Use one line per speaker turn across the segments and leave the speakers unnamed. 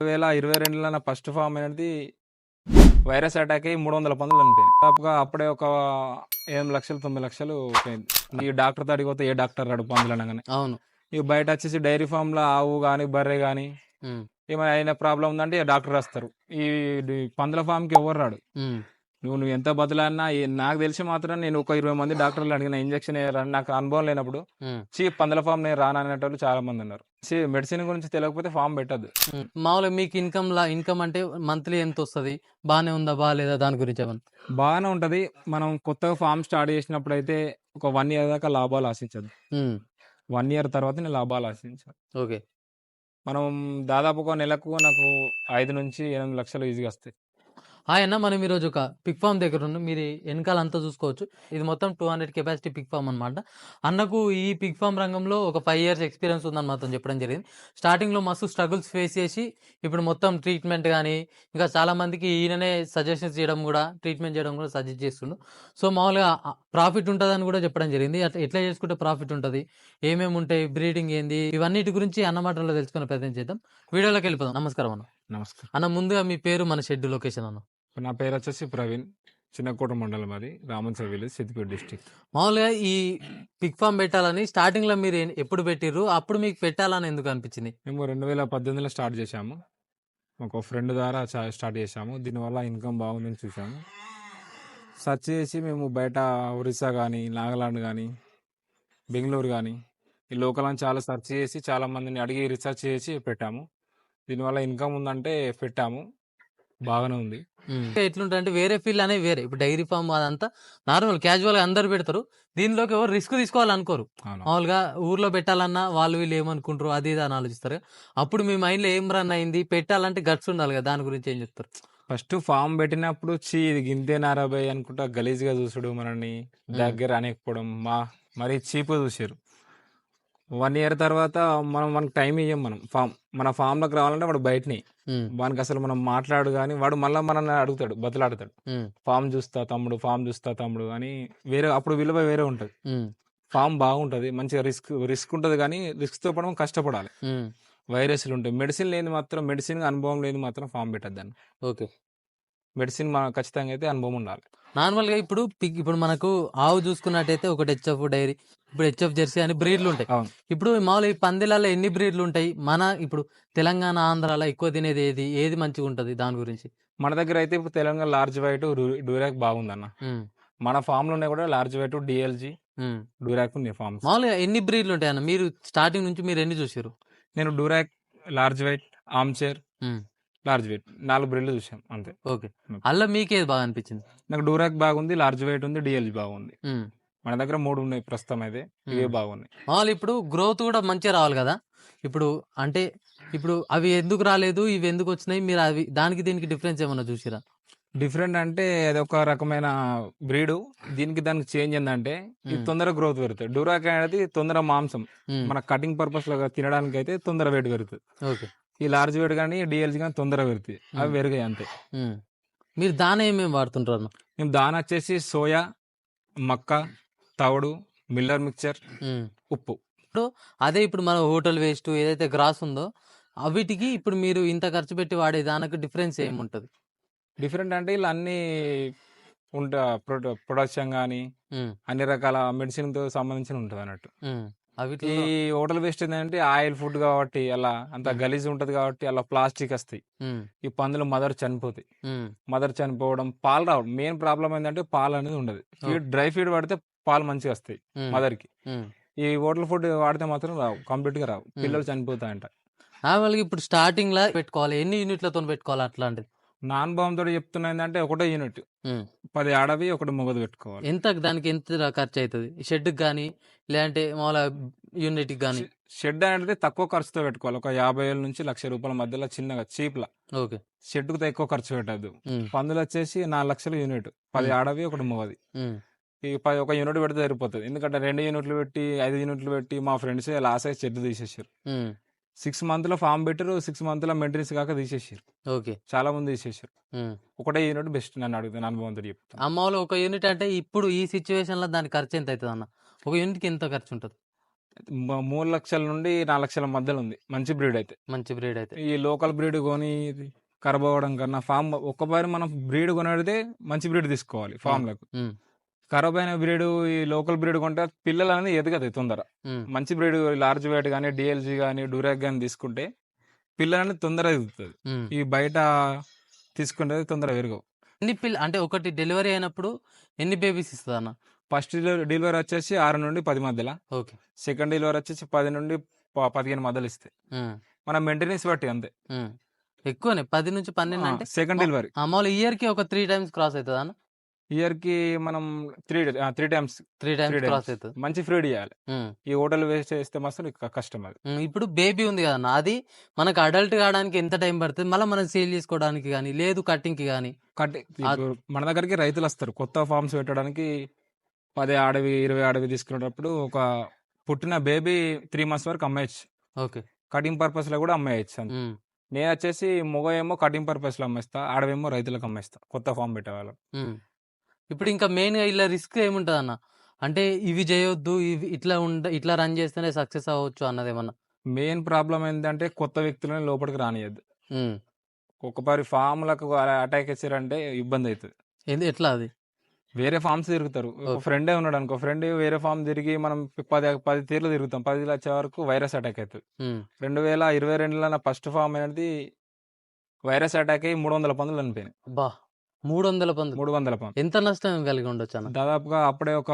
వేల ఇరవై రెండులో నా ఫస్ట్ ఫామ్ అనేది వైరస్ అటాక్ అయ్యి మూడు వందల పందులు చనిపోయింది దాదాపుగా అప్పుడే ఒక ఎనిమిది లక్షలు తొమ్మిది లక్షలు పోయింది ఈ డాక్టర్తో అడిగిపోతే ఏ డాక్టర్ రాడు పందులు అనగానే.
అవును.
ఇక బయట వచ్చేసి డైరీ ఫామ్లో ఆవు కానీ బర్రె కానీ ఏమైనా అయిన ప్రాబ్లం ఉందంటే డాక్టర్ వస్తారు ఈ పందుల ఫామ్కి ఎవరు రాడు? నువ్వు నువ్వు ఎంత బదులన్నా నాకు తెలిసి మాత్రం నేను ఒక ఇరవై మంది డాక్టర్లు అడిగిన ఇంజక్షన్ నాకు అనుభవం లేనప్పుడు చీ పందుల ఫామ్ నేను రాననేటోళ్ళు చాలా మంది ఉన్నారు. చీ మెడిసిన్ గురించి తెలియకపోతే ఫామ్ పెట్టద్దు.
మామూలుగా మీకు ఇన్కమ్ లా ఇన్కమ్ అంటే మంత్లీ ఎంత వస్తుంది? బాగానే ఉందా బాగాలేదా? దాని గురించి ఏమన్నా?
బాగానే ఉంటది. మనం కొత్తగా ఫామ్ స్టార్ట్ చేసినప్పుడు అయితే ఒక వన్ ఇయర్ దాకా లాభాలు ఆశించదు. వన్ ఇయర్ తర్వాత నేను లాభాలు ఆశించాను.
ఓకే.
మనం దాదాపు ఒక నెలకు నాకు ఐదు నుంచి ఎనిమిది లక్షలు ఈజీగా వస్తాయి.
హాయ్ అన్న మనం ఈరోజు ఒక పిక్ ఫామ్ దగ్గర ఉన్నాం. మీరు వెనకాల అంతా చూసుకోవచ్చు. ఇది మొత్తం two hundred capacity pick farm అనమాట అన్నకు ఈ పిక్ ఫామ్ రంగంలో ఒక ఫైవ్ ఇయర్స్ ఎక్స్పీరియన్స్ ఉందని మాత్రం చెప్పడం జరిగింది. స్టార్టింగ్లో మస్తు స్ట్రగుల్స్ ఫేస్ చేసి ఇప్పుడు మొత్తం ట్రీట్మెంట్ కానీ ఇంకా చాలామందికి ఈయననే సజెషన్స్ చేయడం కూడా ట్రీట్మెంట్ చేయడం కూడా సజెస్ట్ చేస్తుండు. సో మామూలుగా ప్రాఫిట్ ఉంటుందని కూడా చెప్పడం జరిగింది. అట్లా ఎట్లా చేసుకుంటే ప్రాఫిట్ ఉంటుంది? ఏమేమి ఉంటాయి? బ్రీడింగ్ ఏంది? ఇవన్నిటి గురించి అన్నమాటలో తెలుసుకునే ప్రయత్నం చేద్దాం. వీడియోలోకి వెళ్ళిపోదాం. నమస్కారం అన్న.
నమస్కారం.
అన్న ముందుగా మీ పేరు మన షెడ్ లొకేషన్ అన్న.
నా పేరు వచ్చేసి ప్రవీణ్ చిన్నకోట మండలం అది రామన్సర్ విలేజ్ సిద్దిపేట డిస్టిక్
మామూలుగా ఈ పిక్ ఫామ్ పెట్టాలని స్టార్టింగ్లో మీరు ఏ- ఎప్పుడు పెట్టిర్రు? అప్పుడు మీకు పెట్టాలని ఎందుకు అనిపించింది?
మేము రెండు వేల పద్దెనిమిదిలో స్టార్ట్ చేశాము. ఒక ఫ్రెండ్ ద్వారా చా- స్టార్ట్ చేశాము. దీనివల్ల ఇన్కమ్ బాగుందని చూసాము సెర్చ్ చేసి మేము బయట ఒరిస్సా కానీ నాగాలాండ్ కానీ బెంగళూరు కానీ ఈ లోకల్ అని చాలా సెర్చ్ చేసి చాలా మందిని అడిగి రీసెర్చ్ చేసి పెట్టాము. దీనివల్ల ఇన్కమ్ ఉందంటే పెట్టాము. బాగానే ఉంది.
ఎట్లుంటుంది అంటే వేరే ఫీల్డ్ అనేది వేరే. ఇప్పుడు డైరీ ఫామ్ అదంతా నార్మల్ క్యాజువల్గా అందరు పెడతారు. దీనిలోకి ఎవరు రిస్క్ తీసుకోవాలనుకోరు. మామూలుగా ఊర్లో పెట్టాలన్నా వాళ్ళు వీళ్ళు ఏమనుకుంటారు అది ఇది అని ఆలోచిస్తారు. అప్పుడు మీ మైండ్లో ఏం రన్ అయింది? పెట్టాలంటే గట్స్ ఉండాలి కదా దాని గురించి ఏం చెప్తారు?
ఫస్ట్ ఫామ్ పెట్టినప్పుడు చీ ఇది గింతే నారాబాయ్ అనుకుంటా గలీజ్గా చూసుడు మనల్ని. దగ్గర అనేకపోవడం మా మరీ చీప్ చూసారు వన్ ఇయర్ తర్వాత మనం మనకు టైం ఇయ్యం మనం. ఫామ్ మన ఫామ్లోకి రావాలంటే వాడు బయటని. వానికి అసలు మనం మాట్లాడు కానీ వాడు మళ్ళీ మనల్ని అడుగుతాడు బతులాడతాడు. ఫామ్ చూస్తా తమ్ముడు ఫామ్ చూస్తా తమ్ముడు అని వేరే అప్పుడు విలువ వేరే ఉంటుంది. ఫామ్ బాగుంటుంది మంచిగా రిస్క్ రిస్క్ ఉంటుంది కానీ రిస్క్తో పడడం కష్టపడాలి. వైరస్లు ఉంటాయి మెడిసిన్ లేని మాత్రం మెడిసిన్ అనుభవం లేని మాత్రం ఫామ్ పెట్టద్దాన్ని
ఓకే.
మెడిసిన్ ఖచ్చితంగా అయితే అనుభవం ఉండాలి.
నార్మల్గా ఇప్పుడు పిగ్ ఇప్పుడు మనకు ఆవు చూసుకున్నట్టయితే ఒకటి హెచ్ఎఫ్ డైరీ ఇప్పుడు హెచ్ఎఫ్ జెర్సీ అని బ్రీడ్లు ఉంటాయి.
అవును.
ఇప్పుడు మామూలు ఈ పందిలలో ఎన్ని బ్రీడ్లు ఉంటాయి? మన ఇప్పుడు తెలంగాణ ఆంధ్రాలో ఎక్కువ తినేది ఏది? ఏది మంచిగా ఉంటది దాని గురించి?
మన దగ్గర అయితే ఇప్పుడు తెలంగాణ లార్జ్ వైట్ డూరాక్ బాగుందన్న. మన ఫామ్లో ఉన్నాయి కూడా లార్జ్ వైట్ డిఎల్జీ. డూరాక్ ఉన్నాయి ఫామ్స్.
మామూలుగా ఎన్ని బ్రీడ్లు ఉంటాయి అన్న మీరు స్టార్టింగ్ నుంచి మీరు ఎన్ని చూసారు
నేను డూరాక్ లార్జ్ వైట్ ఆమ్చేర్ లార్జ్ వైట్ నాలుగు బ్రిడ్లు చూసాం అంతే.
ఓకే.
ఉమ్.
అల్ల మీకేది బాగా అనిపించింది?
నాకు డూరాక్ బాగుంది లార్జ్ వైట్ ఉంది డిఎల్జీ బాగుంది.
ఉమ్.
మన దగ్గర మూడు ఉన్నాయి ప్రస్తుతం అయితే ఇవే
ఉమ్.
బాగున్నాయి
మామూలు ఇప్పుడు గ్రోత్ కూడా మంచిగా రావాలి కదా? ఇప్పుడు అంటే ఇప్పుడు అవి ఎందుకు రాలేదు ఇవి ఎందుకు వచ్చినాయి మీరు అవి దానికి దీనికి డిఫరెన్స్ ఏమన్నా చూసిరా?
డిఫరెంట్ అంటే అది ఒక రకమైన బ్రీడ్ దీనికి దానికి చేంజ్ ఏంటంటే ఇది
ఉమ్.
తొందర గ్రోత్ పెరుగుతుంది. డూరాక్ అనేది తొందర మాంసం. మన కటింగ్ పర్పస్లో తినడానికి అయితే తొందర వెయిట్ పెరుగుతుంది.
ఓకే.
ఈ లార్జ్ వెయిట్ కానీ డిఎల్జీ కానీ తొందర పెరుగుతాయి అవి. పెరిగాయి అంతే.
మీరు దాని ఏమేమి వాడుతుంటారు?
మేము దాని వచ్చేసి సోయా మక్క తవుడు మిల్లర్ మిక్చర్. ఉప్పు
అదే ఇప్పుడు మన హోటల్ వేస్ట్ ఏదైతే గ్రాస్ ఉందో అవిటికి ఇప్పుడు మీరు ఇంత ఖర్చు పెట్టి వాడే దానికి డిఫరెన్స్ ఏముంటది
డిఫరెంట్ అంటే ఇలా అన్ని ఉంటా ప్రొడక్షన్ కానీ అన్ని రకాల మెడిసిన్తో సంబంధించిన ఉంటుంది అన్నట్టు. ఈ హోటల్ వేస్ట్ ఏంటంటే ఆయిల్ ఫుడ్ కాబట్టి అలా అంత. గలీజ్ ఉంటది కాబట్టి అలా ప్లాస్టిక్ వస్తాయి. ఈ పందులు మదర్ చనిపోతాయి. మదర్ చనిపోవడం పాలు రావడం మెయిన్ ప్రాబ్లం ఏంటంటే పాలు అనేది ఉండదు. ఫీడ్ డ్రై ఫీడ్ పడితే పాలు మంచిగా వస్తాయి
మదర్కి.
ఈ హోటల్ ఫుడ్ వాడితే మాత్రం రావు కంప్లీట్గా రావు పిల్లలు చనిపోతాయంట.
నార్మల్గా ఇప్పుడు స్టార్టింగ్ లా పెట్టుకోవాలి. ఎన్ని యూనిట్లతో పెట్టుకోవాలి అట్లాంటిది?
నా అనుభవంతో చెప్తున్నా ఏంటంటే ఒకటే యూనిట్. పది ఆడవి ఒకటి మొగదు పెట్టుకోవాలి.
ఎంత దానికి ఎంత ఖర్చు అవుతుంది షెడ్కి కానీ లేదంటే మామూలుగా యూనిట్కి కానీ
షెడ్ అనేది తక్కువ ఖర్చుతో పెట్టుకోవాలి. ఒక యాభై వేల నుంచి లక్ష రూపాయల మధ్యలో చిన్నగా చీప్ లా
ఓకే.
షెడ్కు ఎక్కువ ఖర్చు పెట్టద్దు. పందులు వచ్చేసి నాలుగు లక్షల యూనిట్ పది. ఆడవి ఒకటి మొగది. ఈ పది ఒక యూనిట్ పెడితే సరిపోతుంది. ఎందుకంటే రెండు యూనిట్లు పెట్టి ఐదు యూనిట్లు పెట్టి మా ఫ్రెండ్స్ లాస్ అయ్యి షెడ్ తీసేసారు. సిక్స్ మంత్లో ఫామ్ పెట్టారు సిక్స్ మంత్లో మెయింటెనెన్స్ కాక తీసేసారు
ఓకే.
చాలా మంది తీసేసారు. ఒకటే యూనిట్ బెస్ట్ నన్ను అడుగుతాను అనుభవంతో చెప్తాను
అమ్మవాళ్ళు ఒక యూనిట్ అంటే ఇప్పుడు ఈ సిచ్యువేషన్లో దాని ఖర్చు ఎంత అవుతుంది అన్న? ఒక యూనిట్కి ఎంత ఖర్చు ఉంటుంది?
మూడు లక్షల నుండి నాలుగు లక్షల మధ్యలో ఉంది. మంచి బ్రీడ్ అయితే.
మంచి బ్రీడ్ అయితే.
ఈ లోకల్ బ్రీడ్ కొని అవ్వడం కన్నా ఫామ్ ఒక్కసారి మనం బ్రీడ్ కొనడితే మంచి బ్రీడ్ తీసుకోవాలి ఫామ్లకు. ఖరాబ్ అయిన బ్రీడ్ ఈ లోకల్ బ్రీడ్ కొంటే పిల్లలు అనేది ఎదగదు తొందర. మంచి బ్రీడ్ లార్జ్ వెయిట్ కానీ డిఎల్జీ కానీ డూరాక్ కానీ తీసుకుంటే పిల్లలు అనేది తొందరగా ఎదుగుతుంది. ఈ బయట తీసుకుంటే తొందరగా పెరగవు
ఎన్ని పిల్ల అంటే ఒకటి డెలివరీ అయినప్పుడు ఎన్ని బేబీస్ ఇస్తుంది అన్న
ఫస్ట్ డెలివరీ వచ్చేసి ఆరు నుండి పది మధ్యలో.
ఓకే.
సెకండ్ డెలివరీ వచ్చేసి పది నుండి పదిహేను మధ్యలో ఇస్తాయి మన మెయింటెనెన్స్ బట్టి అంతే.
ఎక్కువనే? పది నుంచి పన్నెండు అంటే
సెకండ్ డెలివరీ.
మామూలు ఇయర్కి ఒక త్రీ టైమ్స్ క్రాస్ అవుతుంది అన్న
ఇయర్కి మనం three three times
three times cross. అవుతుంది
మంచి ఫ్రీడ్ ఇవ్వాలి ఈ హోటల్ వేస్ట్ చేస్తే మాత్రం కష్టం అది.
ఇప్పుడు బేబీ ఉంది కదన్న అది మనకు అడల్ట్ కావడానికి ఎంత టైం పడుతుంది? మళ్ళీ మనం సేల్ చేసుకోవడానికి కానీ లేదు కట్టింగ్కి కానీ
ఇప్పుడు మన దగ్గరికి రైతులు వస్తారు. కొత్త ఫార్మ్స్ పెట్టడానికి పది అడవి ఇరవై అడవి తీసుకునేటప్పుడు ఒక పుట్టిన బేబీ త్రీ మంత్స్ వరకు అమ్మేయచ్చు.
ఓకే.
కటింగ్ పర్పస్లో కూడా అమ్మేయచ్చు నేను వచ్చేసి మొగ ఏమో కటింగ్ పర్పస్లో అమ్మేస్తా ఆడవేమో రైతులకు అమ్మేస్తా కొత్త ఫామ్ పెట్టే వాళ్ళు.
ఉమ్. ఇప్పుడు ఇంకా మెయిన్గా ఇలా రిస్క్ ఏముంటది అన్న అంటే ఇవి చేయొద్దు ఇవి ఇట్లా ఉండ ఇట్లా రన్ చేస్తేనే సక్సెస్ అవ్వచ్చు అన్నది ఏమన్నా
మెయిన్ ప్రాబ్లం ఏంటంటే కొత్త వ్యక్తులను లోపలికి రానియద్దు.
ఉమ్.
ఒక్కసారి ఫామ్లకు అటాక్ ఇచ్చారంటే ఇబ్బంది అవుతుంది
ఎందు- ఎట్లా అది?
వేరే ఫామ్స్ తిరుగుతారు. ఒక
Okay.
ఫ్రెండే ఉన్నాడు అనుకో ఫ్రెండ్ వేరే ఫామ్ తిరిగి మనం పది పది తీర్లు తిరుగుతాం. పది వచ్చే వరకు వైరస్ అటాక్ అవుతుంది
ఉమ్,
రెండు వేల ఇరవై రెండులో నా ఫస్ట్ ఫామ్ అనేది వైరస్ అటాక్ అయ్యి మూడు వందల పందులు చనిపోయినాయి.
అబ్బా! మూడు వందల పందులు.
మూడు వందల పందులు.
ఎంత నష్టం కలిగి ఉండొచ్చు అన్న?
దాదాపుగా అప్పుడే ఒక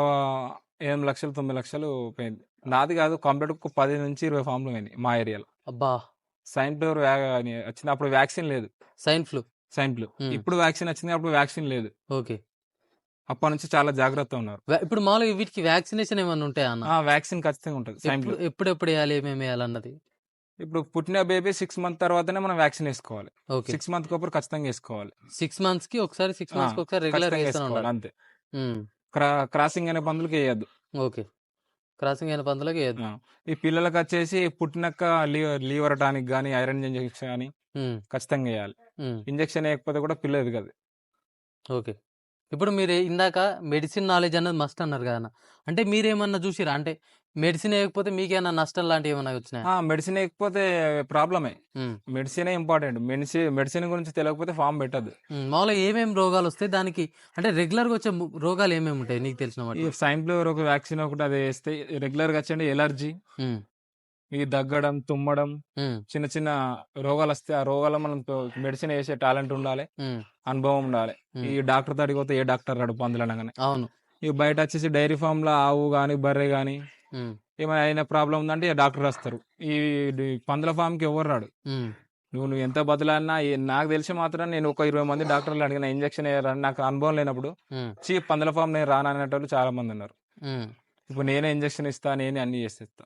ఎనిమిది లక్షలు తొమ్మిది లక్షలు పోయింది. నాది కాదు కంప్లీట్ ఒక పది నుంచి ఇరవై ఫామ్లు పోయినాయి మా ఏరియాలో.
అబ్బా!
సైన్ ఫ్లూర్ వచ్చింది అప్పుడు వ్యాక్సిన్ లేదు.
Swine flu.
Swine flu. ఇప్పుడు వ్యాక్సిన్ వచ్చింది అప్పుడు వ్యాక్సిన్ లేదు.
ఓకే.
అప్పటి నుంచి చాలా జాగ్రత్త ఉన్నారు.
ఇప్పుడు మామూలుగా వీటికి వ్యాక్సినేషన్ ఏమన్నా ఉంటాయా అన్న?
ఆ వ్యాక్సిన్ ఖచ్చితంగా ఉంటుంది సైన్ ఫ్లూ.
ఎప్పుడు ఎప్పుడెప్పుడు వేయాలి ఏమేమి వేయాలన్నది
ఇప్పుడు పుట్టిన బేబీ సిక్స్ మంత్ తర్వాతనే మనం వ్యాక్సిన్ వేసుకోవాలి. సిక్స్ మంత్ కప్పుడు ఖచ్చితంగా వేసుకోవాలి.
సిక్స్ మంత్స్కి ఒకసారి సిక్స్ మంత్స్కి ఒకసారి రెగ్యులర్
అంతే. క్రాసింగ్ అనే పందులకి వేయద్దు.
ఓకే. క్రాసింగ్ అయిన పందులకి వేయద్దు.
ఈ పిల్లలకి వచ్చేసి పుట్టినాక లీవర్ లీవర్ టానిక్ కానీ ఐరన్ ఇంజెక్షన్ కానీ ఖచ్చితంగా వేయాలి. ఇంజెక్షన్ వేయకపోతే కూడా పిల్ల ఎదగదు
ఓకే. ఇప్పుడు మీరు ఇందాక మెడిసిన్ నాలెడ్జ్ అన్నది మస్ట్ అన్నారు కదా. అంటే మీరేమన్నా చూసిరా? అంటే మెడిసిన్ వేయకపోతే మీకేమన్నా నష్టం లాంటివి ఏమన్నా వచ్చినాయి?
ఆ, మెడిసిన్ వేయకపోతే ప్రాబ్లమే. మెడిసినే ఇంపార్టెంట్. మెడిసిన్ మెడిసిన్ గురించి తెలియకపోతే ఫామ్ పెట్టద్దు.
మామూలుగా ఏమేమి రోగాలు వస్తాయి? దానికి అంటే రెగ్యులర్గా వచ్చే రోగాలు ఏమేమి ఉంటాయి? నీకు తెలిసిన
ఫ్లూర్ ఒక వ్యాక్సిన్ ఒకటి అది వేస్తే రెగ్యులర్గా వచ్చండి ఎలర్జీ ఈ దగ్గడం తుమ్మడం చిన్న చిన్న రోగాలు వస్తే ఆ రోగాలు మనం మెడిసిన్ వేసే టాలెంట్ ఉండాలి. అనుభవం ఉండాలి. ఈ డాక్టర్ దగ్గరికి పోతే ఏ డాక్టర్ రాడు పందులు అనగానే
అవును.
ఈ బయట వచ్చేసి డైరీ ఫామ్లో ఆవు గాని బర్రె గాని ఏమైనా అయిన ప్రాబ్లం ఉందంటే డాక్టర్ వస్తారు. ఈ పందుల ఫామ్కి ఎవరు రాడు? నువ్వు నువ్వు ఎంత బదులన్నా నాకు తెలిసి మాత్రం నేను ఒక ఇరవై మంది డాక్టర్లు అడిగిన ఇంజక్షన్ వేయాలని నాకు అనుభవం లేనప్పుడు చీప్ పందుల ఫామ్ నేను రాననేటోళ్ళు చాలా మంది ఉన్నారు. ఇప్పుడు నేనే ఇంజక్షన్ ఇస్తా నేనే అన్ని చేసేస్తా.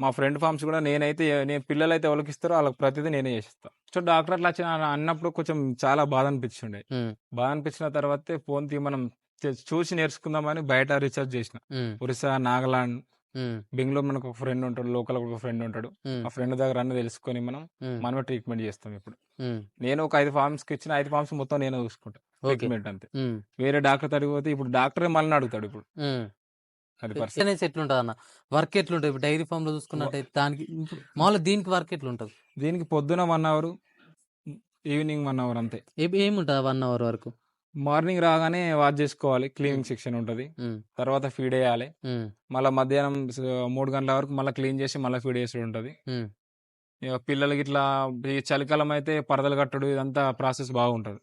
మా ఫ్రెండ్ ఫార్మ్స్ కూడా నేనైతే నేను పిల్లలు అయితే ఎవరికి ఇస్తారో వాళ్ళకి ప్రతిదీ నేనే చేసిస్తా. సో డాక్టర్ అట్లా అన్నప్పుడు కొంచెం చాలా బాధ అనిపించిండే. బాధ అనిపించిన తర్వాతే ఫోన్ తీ మనం చే- చూసి నేర్చుకుందామని బయట రీఛార్జ్ చేసిన. ఒరిస్సా నాగాలాండ్ బెంగళూరు మనకు ఒక ఫ్రెండ్ ఉంటాడు లోకల్ ఒక ఫ్రెండ్ ఉంటాడు. ఆ ఫ్రెండ్ దగ్గర అన్ని తెలుసుకొని మనం మనమే ట్రీట్మెంట్ చేస్తాం ఇప్పుడు. నేను ఒక ఐదు ఫార్మ్స్కి ఇచ్చిన ఐదు ఫార్మ్స్ మొత్తం నేను చూసుకుంటా ట్రీట్మెంట్ అంతే. వేరే డాక్టర్ తడిగిపోతే ఇప్పుడు డాక్టరే మళ్ళీ అడుగుతాడు ఇప్పుడు.
ఎట్లుంటది అన్న వర్క్ ఎట్లుంటది? ఇప్పుడు డైరీ ఫామ్లో చూసుకున్నట్టయితే దానికి మామూలుగా దీనికి వర్క్ ఎట్లుంటది?
దీనికి పొద్దున one hour evening one hour అంతే.
ఏముంటది వన్ అవర్ వరకు?
మార్నింగ్ రాగానే వాచ్ చేసుకోవాలి. క్లీనింగ్ సెక్షన్ ఉంటుంది. తర్వాత ఫీడ్ వేయాలి. మళ్ళీ మధ్యాహ్నం మూడు గంటల వరకు మళ్ళీ క్లీన్ చేసి మళ్ళీ ఫీడ్ చేసి ఉంటుంది. పిల్లలకి ఇట్లా ఈ చలికాలం అయితే పరదలు కట్టడు ఇదంతా ప్రాసెస్ బాగుంటుంది.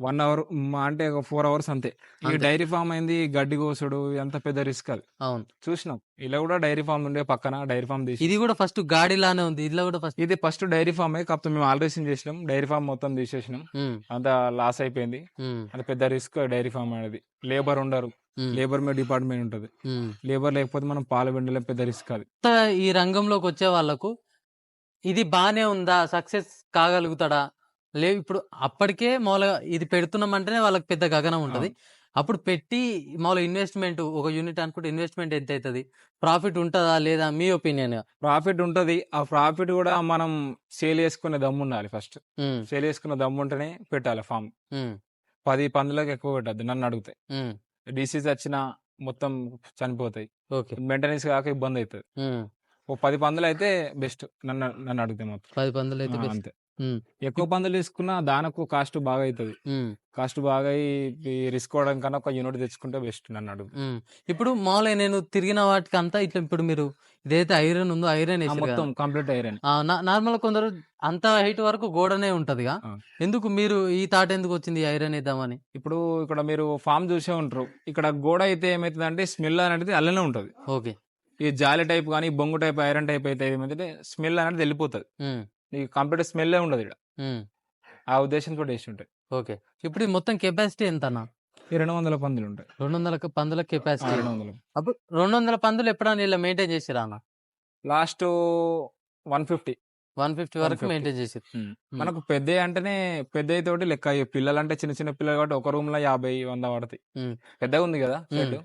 వన్ అవర్ అంటే ఒక ఫోర్ అవర్స్ అంతే. ఈ. డైరీ ఫామ్ అయింది గడ్డి కోసుడు ఇదంతా పెద్ద రిస్క్ అది.
అవును.
చూసినాం. ఇలా కూడా డైరీ ఫామ్ ఉండే పక్కన డైరీ ఫామ్ తీసి.
ఇది కూడా ఫస్ట్ గాడిలానే ఉంది. ఇదిలో కూడా ఫస్ట్
ఇది ఫస్ట్ డైరీ ఫామ్ కాకపోతే మేము ఆల్ట్రేషన్ చేసినాం. డైరీ ఫామ్ మొత్తం తీసేసినాం. అంతా లాస్ అయిపోయింది. అది పెద్ద రిస్క్ డైరీ ఫామ్ అనేది. లేబర్ ఉండరు. లేబర్ మీద డిపార్ట్మెంట్ ఉంటుంది. లేబర్ లేకపోతే మనం పాలు పిండలేం పెద్ద రిస్క్ అది.
ఈ రంగంలోకి వచ్చే వాళ్ళకు ఇది బానే ఉందా? సక్సెస్ కాగలుగుతాడా? లే ఇప్పుడు అప్పటికే మామూలుగా ఇది పెడుతున్నామంటేనే వాళ్ళకి పెద్ద గగనం ఉంటది. అప్పుడు పెట్టి మామూలుగా ఇన్వెస్ట్మెంట్ ఒక యూనిట్ అనుకుంటే ఇన్వెస్ట్మెంట్ ఎంత అవుతుంది ప్రాఫిట్ ఉంటుందా లేదా? మీ ఒపీనియన్
ప్రాఫిట్ ఉంటది. ఆ ప్రాఫిట్ కూడా మనం సేల్ చేసుకునే దమ్ము ఉండాలి ఫస్ట్ సేల్ చేసుకునే దమ్ము ఉంటేనే పెట్టాలి ఫామ్ పది పందులకు ఎక్కువ పెట్టద్దు నన్ను అడిగితే. డిసీజ్ వచ్చినా మొత్తం చనిపోతాయి.
ఓకే.
మెయింటెనెన్స్ కాక ఇబ్బంది అవుతుంది ఓ పది పందులు అయితే బెస్ట్ నన్ను నన్ను అడిగితే మొత్తం
పది పందులు అయితే.
అంతే. ఎక్కువ పందులు తీసుకున్నా దానికి కాస్ట్ బాగా అవుతుంది కాస్ట్ బాగా రిస్క్ అవడం కన్నా ఒక యూనిట్ తెచ్చుకుంటే బెస్ట్
ఉమ్. ఇప్పుడు మామూలుగా నేను తిరిగిన వాటికి అంతా ఇట్లా ఇప్పుడు మీరు ఇదైతే ఐరన్ ఉందో ఐరన్
మొత్తం కంప్లీట్ ఐరన్.
నార్మల్ కొందరు అంత హైట్ వరకు గోడనే ఉంటదిగా. ఎందుకు మీరు ఈ థాట్ ఎందుకు వచ్చింది ఐరన్ వేద్దామని?
ఇప్పుడు ఇక్కడ మీరు ఫామ్ చూసే ఉంటారు. ఇక్కడ గోడ అయితే ఏమవుతుంది అంటే స్మెల్ అనేది అల్లనే ఉంటుంది.
ఓకే.
ఈ జాలి టైప్ కానీ బొంగు టైప్ ఐరన్ టైప్ అయితే ఏమైతే స్మెల్ అనేది వెళ్ళిపోతుంది. ఈ కంప్లీట్ స్మెల్లే ఉండదు ఇక్కడ. ఆ ఉద్దేశంతో వేసి ఉంటాయి
ఓకే. ఇప్పుడు మొత్తం కెపాసిటీ ఎంత అన్న
రెండు వందల పందులు ఉంటాయి.
రెండు వందల పందుల కెపాసిటీ.
రెండు వందలు.
అప్పుడు రెండు వందల పందులు ఎప్పుడైనా ఇలా మెయింటైన్ చేసిరా అన్న?
Last one fifty.
One fifty వరకు
150.
మెయింటైన్ చేసి
మనకు పెద్ద అంటేనే పెద్ద తోటి లెక్క పిల్లలు అంటే చిన్న చిన్న పిల్లలు కాబట్టి ఒక రూమ్లో యాభై వంద పడతాయి. పెద్దగా ఉంది కదా. షెడ్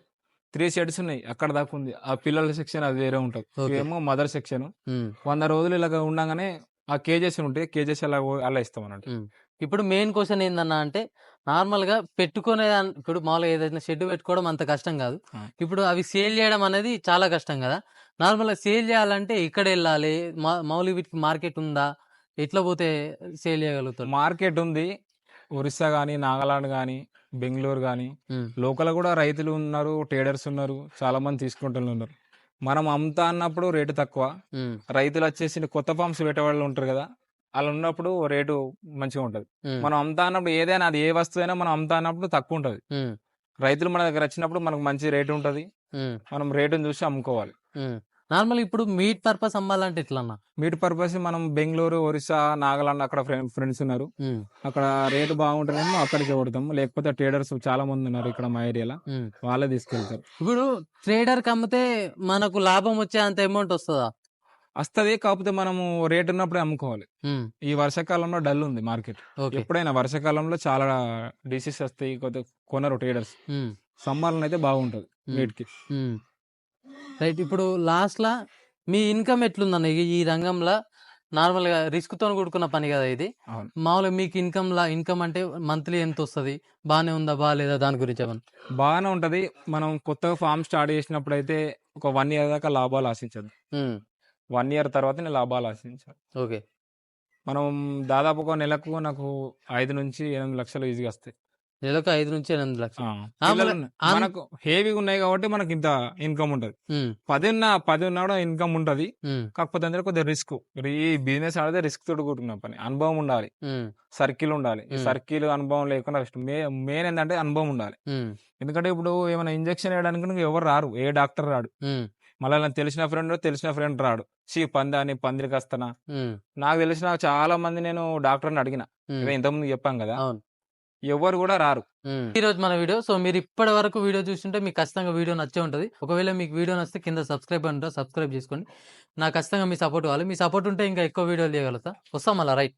త్రీ షెడ్స్ ఉన్నాయి. అక్కడ దాకా ఉంది. ఆ పిల్లల సెక్షన్ అది వేరే ఉంటుంది. ఏమో మదర్ సెక్షన్. వంద రోజులు ఇలాగ ఉండగానే ఆ కేజెస్ ఉంటాయి కేజెస్ అలా అలా ఇస్తాం అన్నట్టు
ఇప్పుడు మెయిన్ క్వశ్చన్ ఏందన్నా అంటే నార్మల్గా పెట్టుకునే దాన్- ఇప్పుడు మామూలుగా ఏదైనా షెడ్ పెట్టుకోవడం అంత కష్టం కాదు.
ఆ.
ఇప్పుడు అవి సేల్ చేయడం అనేది చాలా కష్టం కదా! నార్మల్గా సేల్ చేయాలంటే ఇక్కడ వెళ్ళాలి మా- మామూలుగా వీటికి మార్కెట్ ఉందా? ఎట్లా పోతే సేల్ చేయగలుగుతారు?
మార్కెట్ ఉంది. ఒరిస్సా కానీ నాగాలాండ్ కానీ బెంగళూరు కానీ
ఉమ్,
లోకల్ కూడా రైతులు ఉన్నారు ట్రేడర్స్ ఉన్నారు చాలా మంది తీసుకుంటూ ఉన్నారు. మనం అమ్ముతా అన్నప్పుడు రేటు తక్కువ. రైతులు వచ్చేసి కొత్త ఫామ్స్ పెట్టేవాళ్ళు ఉంటారు కదా అలా ఉన్నప్పుడు రేటు మంచిగా ఉంటది. మనం అమ్ముతా అన్నప్పుడు ఏదైనా అది ఏ వస్తువు అయినా మనం అమ్ముతా అన్నప్పుడు తక్కువ ఉంటది. రైతులు మన దగ్గర వచ్చినప్పుడు మనకు మంచి రేటు ఉంటది. మనం రేటును చూసి అమ్ముకోవాలి.
నార్మల్ ఇప్పుడు మీట్ పర్పస్ అమ్మాలంటే ఎట్లా అన్న
మీట్ పర్పస్ మనం బెంగళూరు ఒరిస్సా నాగాలాండ్ అక్కడ ఫ్రెండ్స్ ఉన్నారు. అక్కడ రేటు బాగుంటుందేమో అక్కడికి కొడతాం లేకపోతే ట్రేడర్స్ చాలా మంది ఉన్నారు ఇక్కడ మా ఏరియాలో. వాళ్ళే తీసుకెళ్తారు.
ఇప్పుడు ట్రేడర్ అమ్మితే మనకు లాభం వచ్చే అంత అమౌంట్ వస్తుందా?
వస్తది కాకపోతే మనము రేట్ ఉన్నప్పుడే అమ్ముకోవాలి. ఈ వర్షాకాలంలో డల్ ఉంది మార్కెట్ ఎప్పుడైనా వర్షాకాలంలో చాలా డిసీజ్ వస్తాయి కొనరు ట్రేడర్స్
ఉమ్.
సమ్మర్లో అయితే బాగుంటది. మీట్కి.
రైట్. ఇప్పుడు లాస్ట్ లా మీ ఇన్కమ్ ఎట్లుందన్న? ఈ- రంగంలో నార్మల్గా రిస్క్తో కూడుకున్న పని కదా ఇది. మామూలుగా మీకు ఇన్కమ్ లా ఇన్కమ్ అంటే మంత్లీ ఎంత వస్తది బానే ఉందా బాగాలేదా దాని గురించి ఏమన్నా?
బాగానే ఉంటది. మనం కొత్తగా ఫామ్ స్టార్ట్ చేసినప్పుడు అయితే ఒక వన్ ఇయర్ దాకా లాభాలు ఆశించదు. వన్ ఇయర్ తర్వాత నేను లాభాలు ఆశించాలి.
ఓకే.
మనం దాదాపు ఒక నెలకు నాకు ఐదు నుంచి ఎనిమిది లక్షలు ఈజీగా వస్తాయి.
నెలకు ఐదు నుంచి ఎనిమిది లక్షలు.
ఆ, పిల్లలు
మన-
మనకు హెవీగా ఉన్నాయి కాబట్టి మనకి ఇంత ఇన్కమ్ ఉంటది.
ఉమ్,
పది ఉన్న పది ఉన్నా కూడా ఇన్కమ్ ఉంటది.
ఉమ్,
కాకపోతే అందులో కొద్దిగా రిస్క్ ఈ బిజినెస్ ఆడితే రిస్క్ తోటి కూడుకున్న పని. అనుభవం ఉండాలి.
ఉమ్,
సర్కిల్ ఉండాలి. సర్కిల్ అనుభవం లేకుండా మెయిన్ ఏంటంటే అనుభవం ఉండాలి.
ఉమ్,
ఎందుకంటే ఇప్పుడు ఏమైనా ఇంజక్షన్ వేయడానికి నువ్వు ఎవరు రారు. ఏ డాక్టర్ రాడు.
ఉమ్,
మళ్ళీ నాకు తెలిసిన ఫ్రెండ్ తెలిసిన ఫ్రెండ్ రాడు. చీ పంది అని పందిరికి వస్తానా?
ఉమ్,
నాకు తెలిసిన చాలా మంది నేను డాక్టర్ని అడిగిన.
ఉమ్.
ఇదే ఇంతకుముందు చెప్పాం కదా.
అవును.
ఎవరు కూడా రారు.
ఈ రోజు మన వీడియో. సో మీరు ఇప్పటి వరకు వీడియో చూస్తుంటే మీకు ఖచ్చితంగా వీడియో నచ్చే ఉంటుంది. ఒకవేళ మీకు వీడియో నచ్చితే కింద సబ్స్క్రైబ్ అంటే సబ్స్క్రైబ్ చేసుకోండి. నాకు ఖచ్చితంగా మీ సపోర్ట్ కావాలి. మీ సపోర్ట్ ఉంటే ఇంకా ఎక్కువ వీడియోలు చేయగలుగుతా వస్తాం మళ్ళీ రైట్.